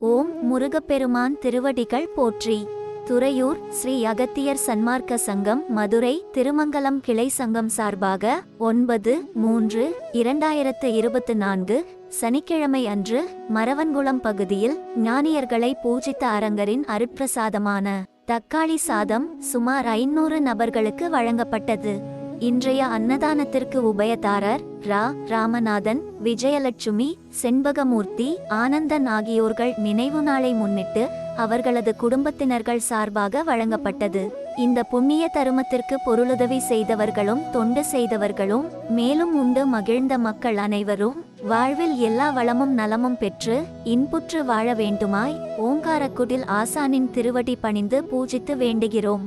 ஓம் முருகப்பெருமான் திருவடிகள் போற்றி. துறையூர் ஸ்ரீ அகத்தியர் சன்மார்க்க சங்கம் மதுரை திருமங்கலம் கிளை சங்கம் சார்பாக ஒன்பது மூன்று இரண்டாயிரத்து இருபத்து நான்கு சனிக்கிழமை அன்று மரவன்குளம் பகுதியில் ஞானியர்களை பூஜித்த அரங்கரின் அருட்பிரசாதமான தக்காளி சாதம் சுமார் ஐநூறு நபர்களுக்கு வழங்கப்பட்டது. இன்றைய அன்னதானத்திற்கு உபயதாரர் ரா. ராமநாதன் விஜயலட்சுமி செண்பகமூர்த்தி ஆனந்தன் ஆகியோர்கள் நினைவு நாளை முன்னிட்டு அவர்களது குடும்பத்தினர்கள் சார்பாக வழங்கப்பட்டது. இந்த புண்ணிய தருமத்திற்கு பொருளுதவி செய்தவர்களும் தொண்டு செய்தவர்களும் மேலும் உண்டு மகிழ்ந்த மக்கள் அனைவரும் வாழ்வில் எல்லா வளமும் நலமும் பெற்று இன்புற்று வாழ வேண்டுமாய் ஓங்காரக்குடில் ஆசானின் திருவடி பணிந்து பூஜித்து வேண்டுகிறோம்.